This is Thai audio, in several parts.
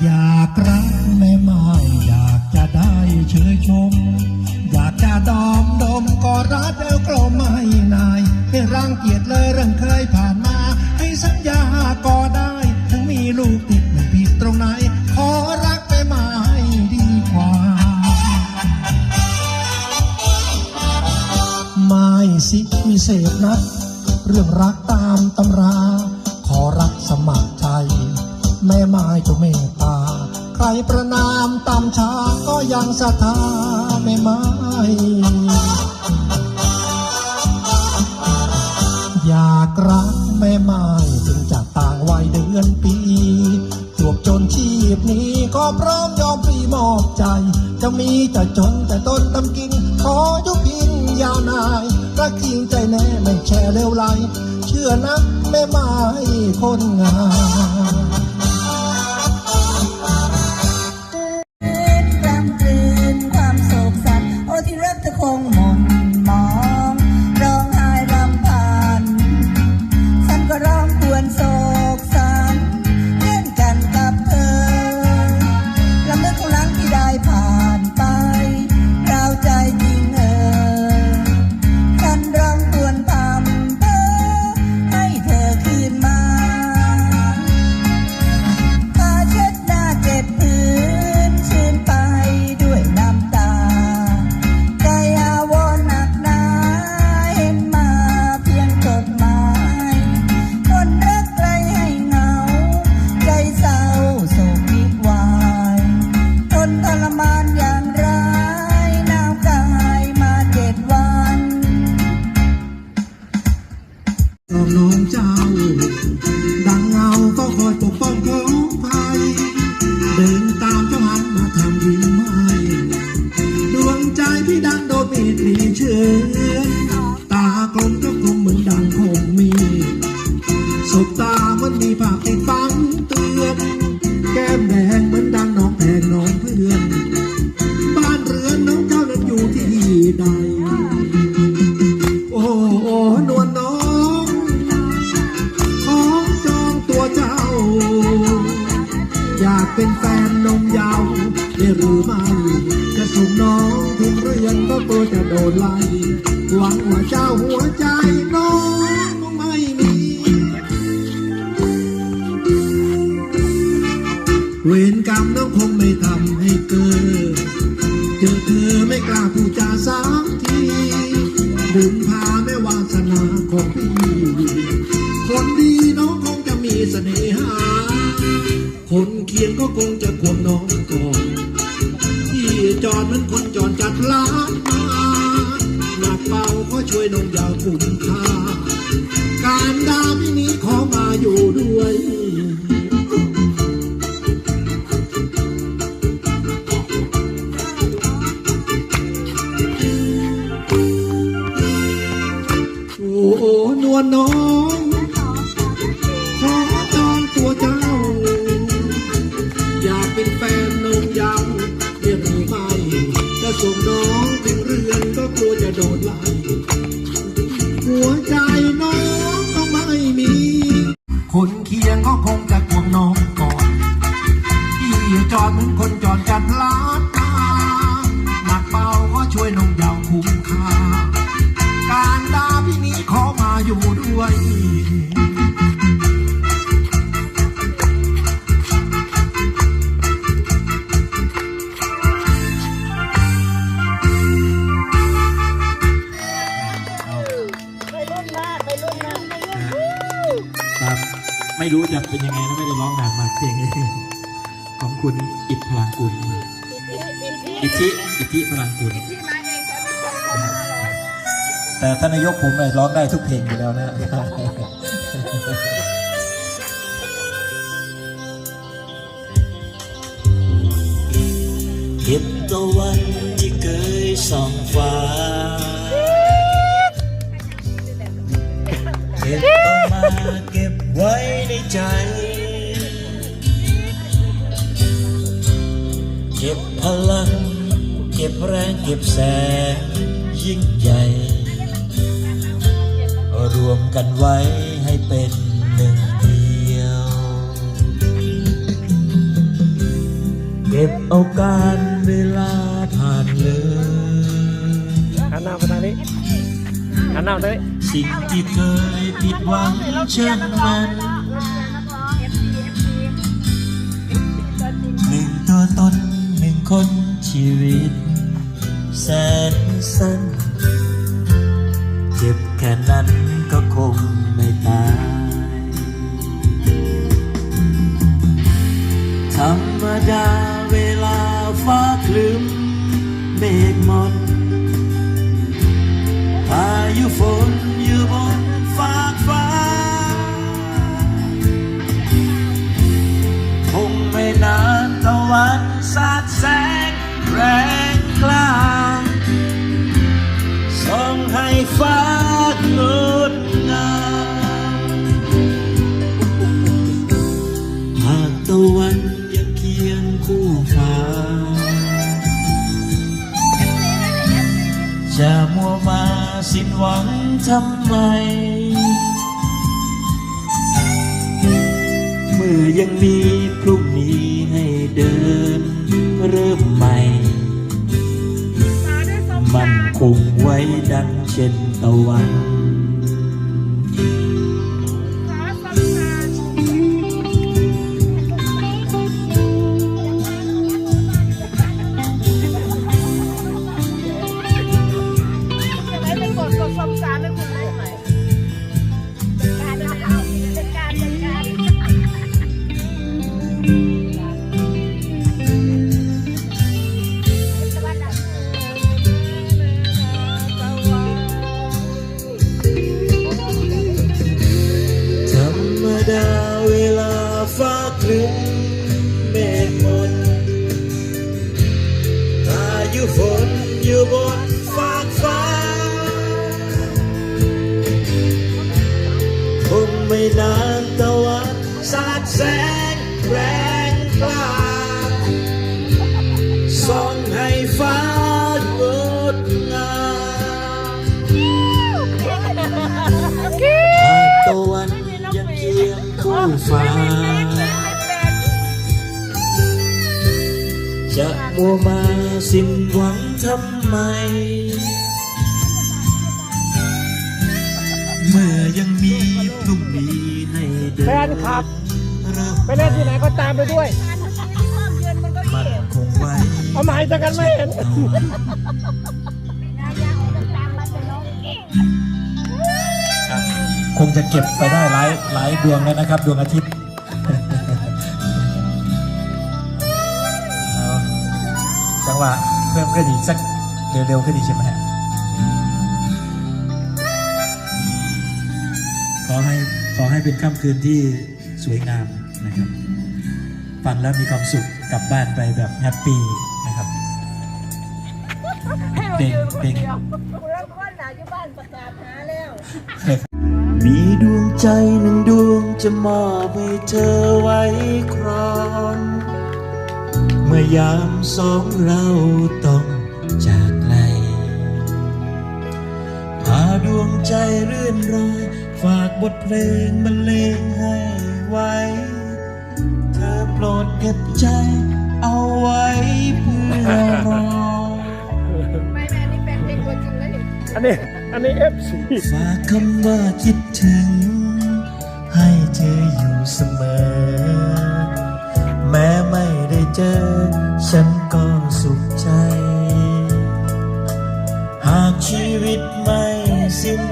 อยากรักแม่ไม้อยากจะได้เชยชม อยากจะดอมดมกอดรัดเอวกลมไม่นายให้รังเกียจเลยเรื่องเคยผ่านมา ให้สัญญาก็ได้ ถึงมีลูกติดไม่ผิดตรงไหน ขอรักแม่ไม้ดีกว่า ไม่สิวิเศษนักเรื่องรักตามตำรา ประนามตามช้าก็ยังศรัทธาแม่ไม้อยากรักแม่ไม้ถึงจะต่างวัยเดือนปีจวบจนชีพนี้ก็พร้อมยอมปรีมอบใจ จะมีจะจนแต่ต้นตำกิน ขอยุพินยาวนายรักจริงใจแน่ไม่แช่เลวไหลเชื่อนะแม่ไม้คนงาม ก็กลัวจะโดนไล่หวังว่าเจ้าหัวใจน้องไม่มีเวรกรรมน้องคงไม่ทำให้เกิดเจอเธอไม่กล้าพูดจาสักทีบุญพาไม่วาสนาของพี่คนดีน้องคงจะมีเสน่หา คนเคียงก็คงจะควงน้องก่อน จอดเหมือนคนจอดจัดล้านมาหนักเบาก็ช่วยนองยาวคุ้มค่า การดาพินี้ขอมาอยู่ด้วย อิทธิอิทธิพลังกุลแต่ท่านนายกผมเนี่ยร้องได้ทุกเพลงอยู่แล้วนะเก็บตะวันที่เคยส่องฟ้าเก็บเอามาเก็บไว้ในใจ เก็บพลังเก็บแรงเก็บแสงยิ่งใหญ่ รวมกันไว้ให้เป็นหนึ่งเดียว เก็บเอาการเวลาผ่านเลยหันหน้ามาทางนี้หันหน้ามาทางนี้สิ่งที่เคยผิดหวังเช่นนั้นหนึ่งตัวตนหนึ่งคนชีวิต แสนสั้น เจ็บแค่นั้นก็คงไม่ตายธรรมดาเวลาฟ้าคลึ้มเมฆมนพายุฝนอยู่บนฟากฟ้า คงไม่นานตะวันสาดแสงแรง กล้า ส่องให้ฟ้างดงามหากตะวันยังเคียงคู่ฟ้า จะมัวมาสิ้นหวังทำไม เมื่อยังมีพรุ่งนี้ คงไว้ดังเช่นตะวันไหน ไปเล่นที่ไหนก็ตามไปด้วย มันคงไว้เอาไม้จะกันไม่เห็น ครับคงจะเก็บไปได้หลายหลายดวงแล้วนะครับ ดวงอาทิตย์ เอาจังหวะเพิ่มขึ้นอีกสักเร็วๆขึ้นอีกใช่ไหมฮะขอให้ขอให้เป็นค่ำคืนที่สวยงามนะครับ ฟังแล้วมีความสุขกลับบ้านไปแบบแฮปปี้นะครับเพลงเพลงคุณรักคนหนาอยู่บ้านประกาศหาแล้ว มีดวงใจหนึ่งดวงจะมอบให้เธอไว้ครองเมื่อยามสองเราต้องจากไกลพาดวงใจเรื่อนรอยฝากบทเพลงบรรเลงให้ไว้เธอโป รดเก็บใจ เอาไว้เพื่อรอไม่แม่นี่เป็นเพลงตัวจริงเลยอันนี้อันนี้ FC ฝากคำว่าคิดถึง ให้เธออยู่เสมอ แม้ไม่ได้เจอ ฉันก็สุขใจ หากชีวิตไม่สิ้น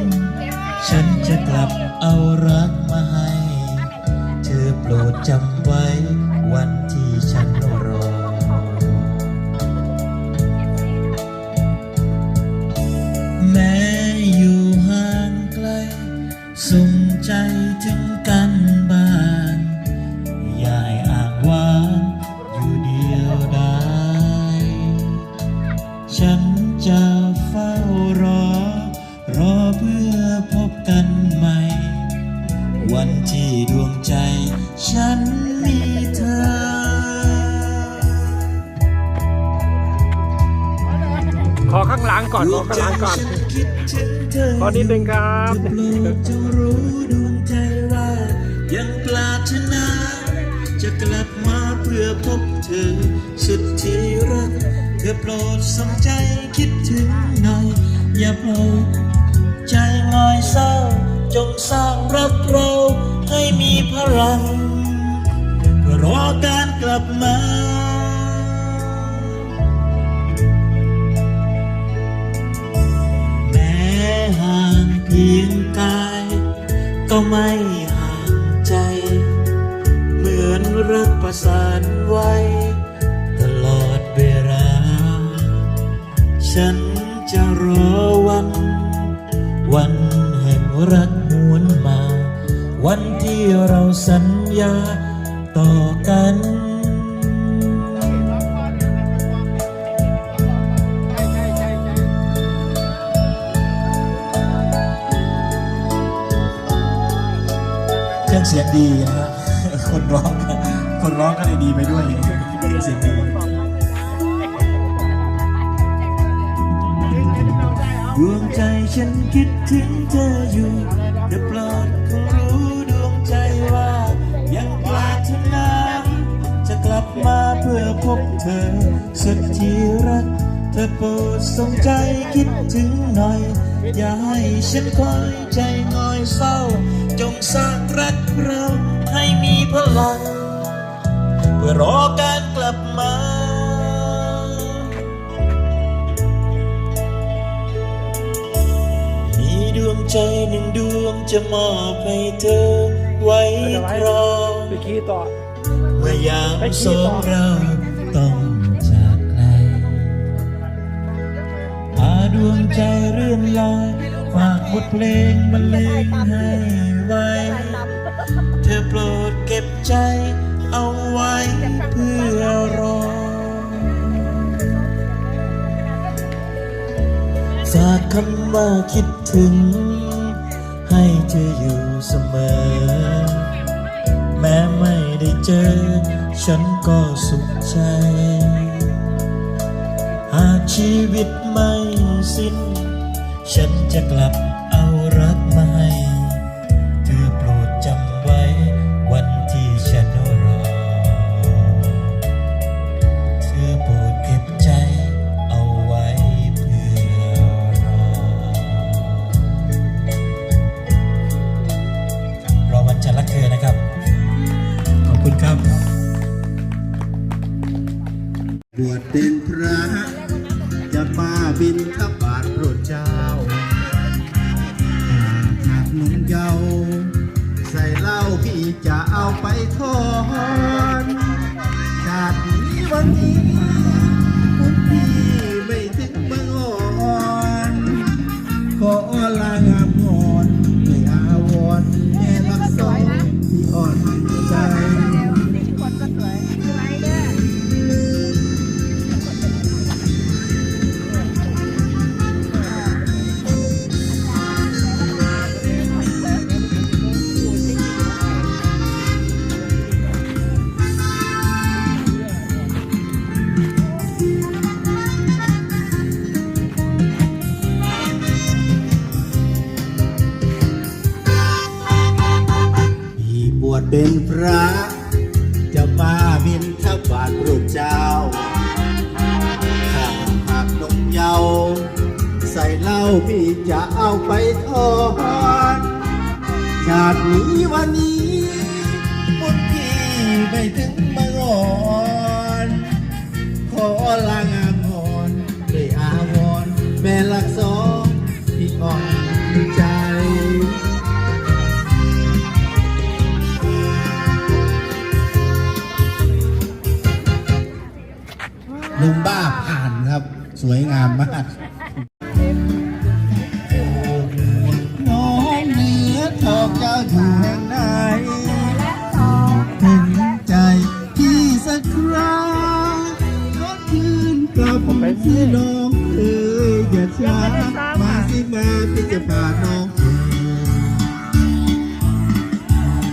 ฉันจะกลับเอารักมาให้ เธอโปรดจำ นิดนึงครับ ไม่ห่างใจ เหมือนรักประสานไว้ ตลอดเวลา ฉันจะรอวัน วันแห่งรักหวนมา วันที่เราสัญญาต่อกัน ไปด้วยเครื่งดีดวงใจฉันคิดถึงเธออยู่เดโปรดคงรู้ดวงใจว่า ยังปรารถนาจะกลับมาเพื่อพบเธอ สุดที่รัก เธอโปรดสนใจคิดถึงหน่อย อย่าให้ฉันคอยใจงอยเศร้า จงสร้างรักเราให้มีพลัง เพื่อรอการกลับมา มีดวงใจหนึ่งดวงจะมอบให้เธอไว้ครองไปขี่ต่อเมื่อยามสองเราต้องจากไกลพาดวงใจเรื่อนลอยฝากบทเพลงบรรเลงให้ไว้ เธอโปรดเก็บใจ เอาไว้เพื่อรอ ฝากคำว่าคิดถึง ให้เธออยู่เสมอ แม้ไม่ได้เจอ ฉันก็สุขใจ หากชีวิตไม่สิ้น ฉันจะกลับ จะมาบินทบาทพระเจ้าถ้าหากนมเยา ใส่เหล้าพี่จะเอาไปทอนชาตินี้วันนี้บุญพี่ไม่ถึงมาอ่อน ขอลางามงอนด้วยอาวรณ์แม่ลักสองพี่อ่อนใจ ลุงบ้าผ่านครับ สวยงามมากน้องเหนือทองเจ้าอยู่แห่งไหนถึงใจที่สักคราขอคืนกับที่น้องเอ๋ยอย่าช้ามาสิมาที่จะพาน้องอ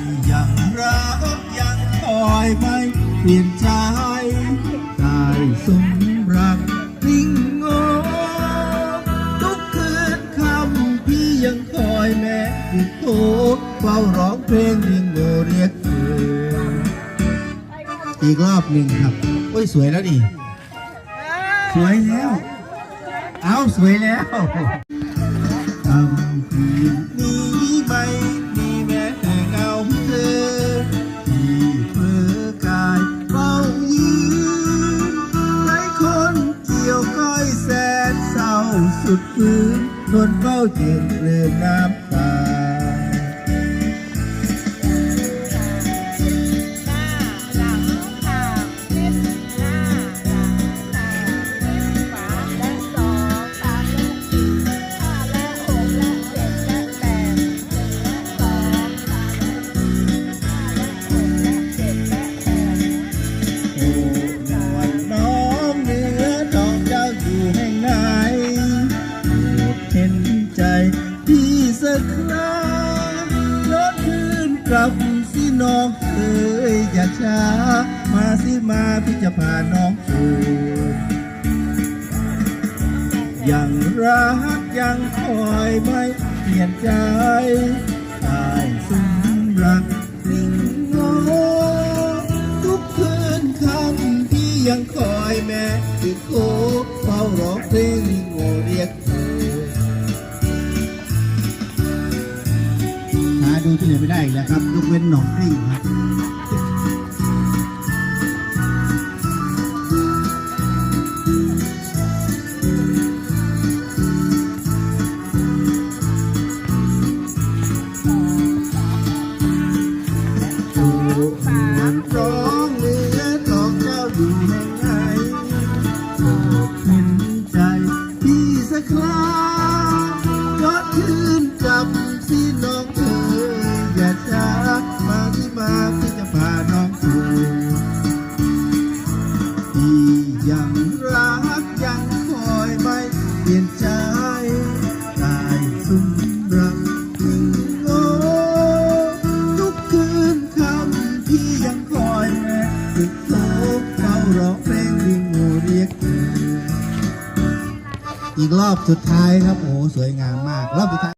ยยังรักยังคอยไม่เปลี่ยนใจ ร้องเพลงยิงโงเรียกเธออีกรอบหนึ่งครับโอ้ยสวยแล้วดิ สวยแล้ว เอาสวยแล้วคำคืนนี้ไม่มีแม้แต่เงาเธอที่เพ้อกายเฝ้ายืนหลายคนเกี่ยวก้อยแสนเศร้าสุดพื้นทนเฝ้าเจ็บเลือนน้ำ อยแม่ที่โคเฝ้าร้องเพลงโง่เรียกเธอหาดูที่ไหนไม่ได้แล้วครับยกเว้นหนองกลิ้งครับ อีกรอบสุดท้ายครับโอ้สวยงามมากรอบสุดท้าย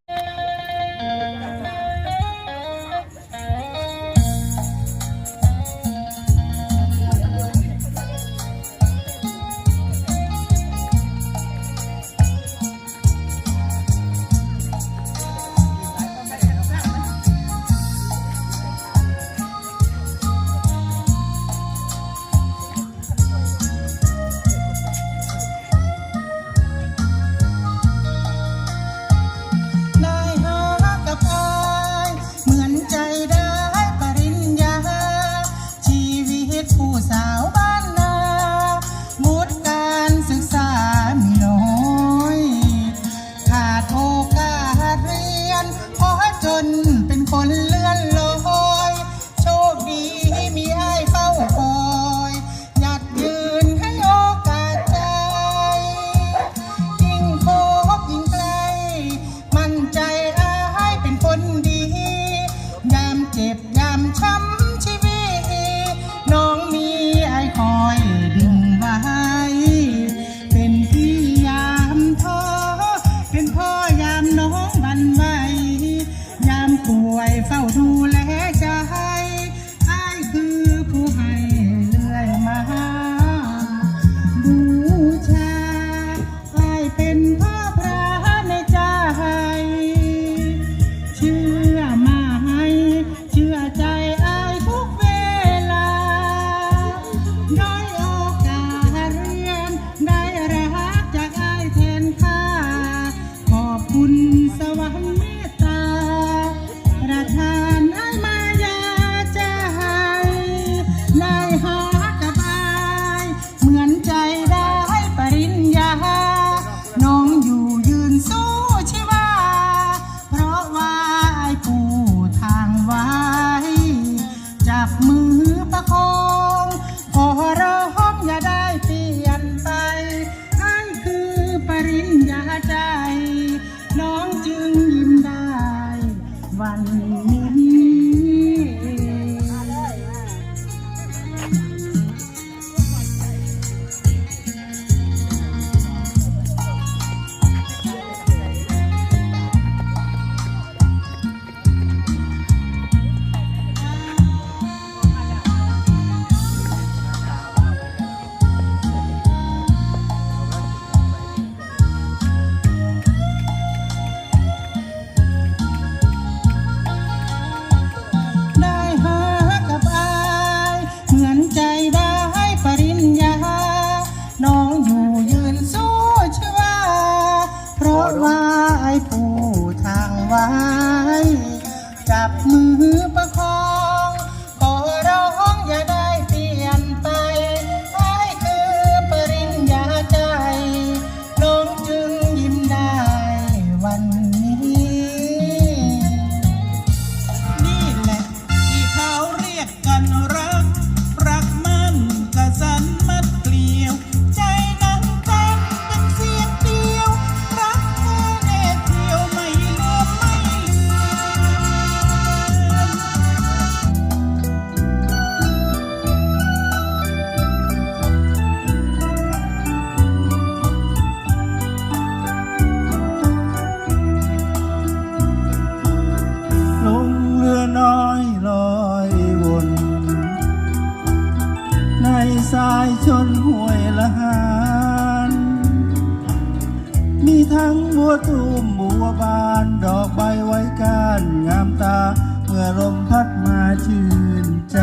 พัดมาชื่นใจ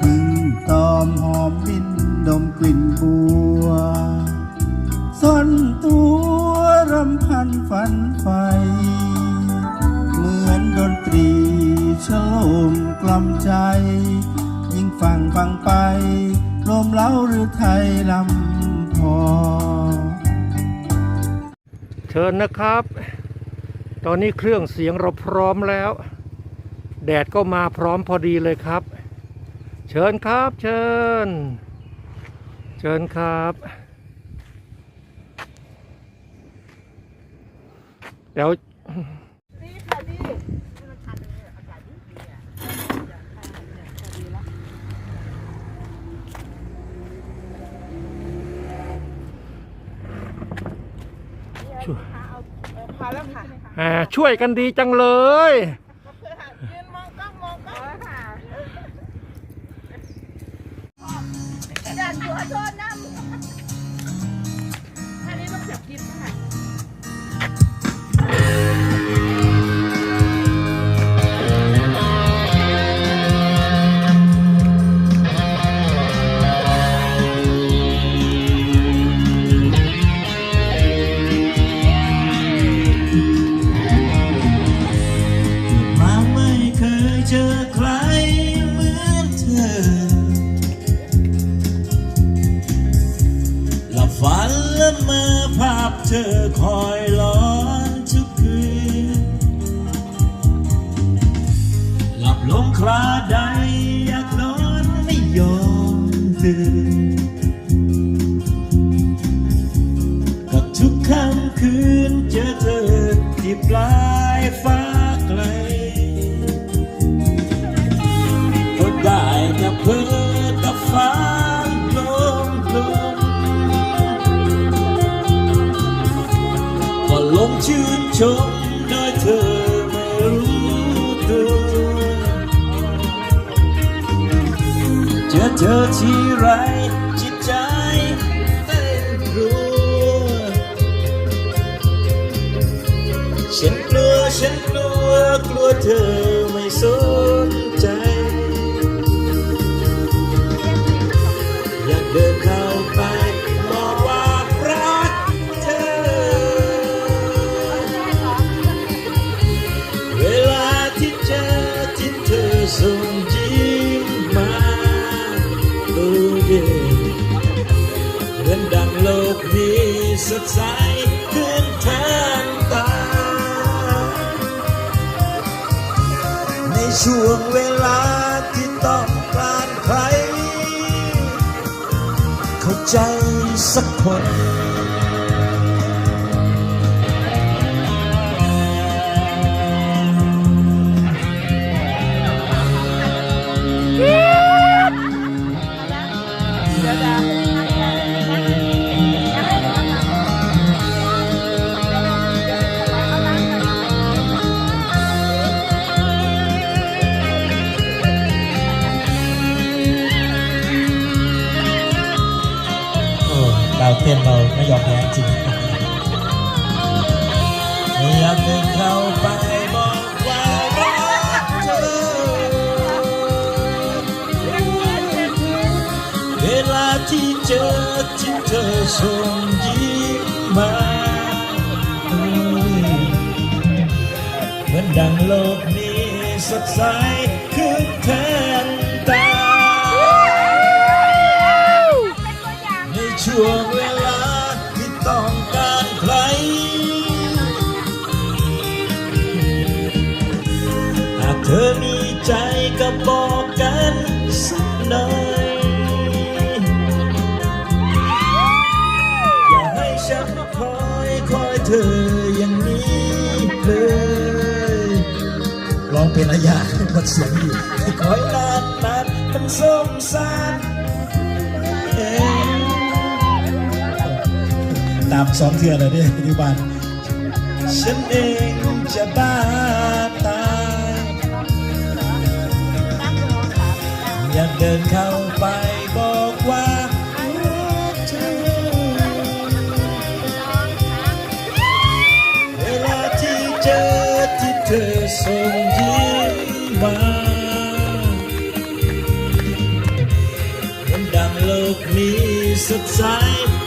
พึ่งตอมหอมบินดมกลิ่นบัวซ่อนตัวรำพันฝันไฟ เหมือนดนตรีฉโลมกล่อมใจ ยิ่งฟังฟังไปลมเล้าหรือไทยลำพอ เชิญนะครับ ตอนนี้เครื่องเสียงเราพร้อมแล้ว แดดก็มาพร้อมพอดีเลยครับ เชิญครับ เชิญ เชิญครับเดี๋ยวช่วยพอแล้วค่ะอ่าช่วยกันดีจังเลยยื สดใสขึ้นแทนตา ในช่วงเวลาที่ต้องการใคร เข้าใจสักคน ยอมแพ้จริงอยากเดินเข้าไปบอกว่ารักเธอเวลาที่เจอที่เธอส่งยิ้มมาเหมือนดังโลกนี้สดใส บอกกันสักหน่อย อย่าให้ฉันคอยคอยเธออย่างนี้เลยลองเป็นระยะหมดเสียงอยู่คอยนานนานมันสมสารตามสองเทือเลยเนี่ยปัจจุบันฉันเองจะบ้าตา ยังเดินเข้าไปบอกว่ารักเธอเวลาที่เจอที่เธอส่งยิ้มมาเหมันดังโลกนี้สดใส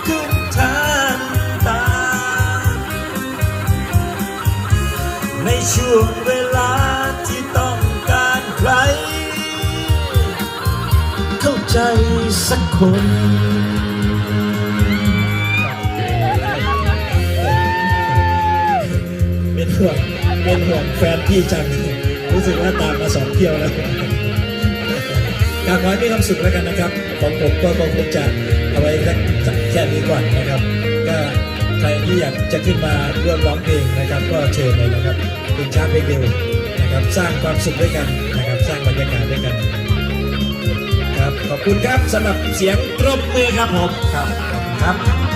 ขึ้นทันตา ในช่วงเวลา คนเป็นห่วงเป็นห่วงแฟนพี่จัง รู้สึกว่าตามมาสองเที่ยวแล้วการขอให้มีความสุขแล้วกันนะครับ ของผมก็คงจะเอาไว้สักแค่นี้ก่อนนะครับ ก็ใครที่อยากจะขึ้นมาร่วมร้องเพลงนะครับ ก็เชิญเลยนะครับเป็นชาเพลงเร็วนะครับ สร้างความสุขด้วยกันนะครับ สร้างบรรยากาศด้วยกัน ขอบคุณครับสำหรับเสียงปรบมือครับผมครับครับ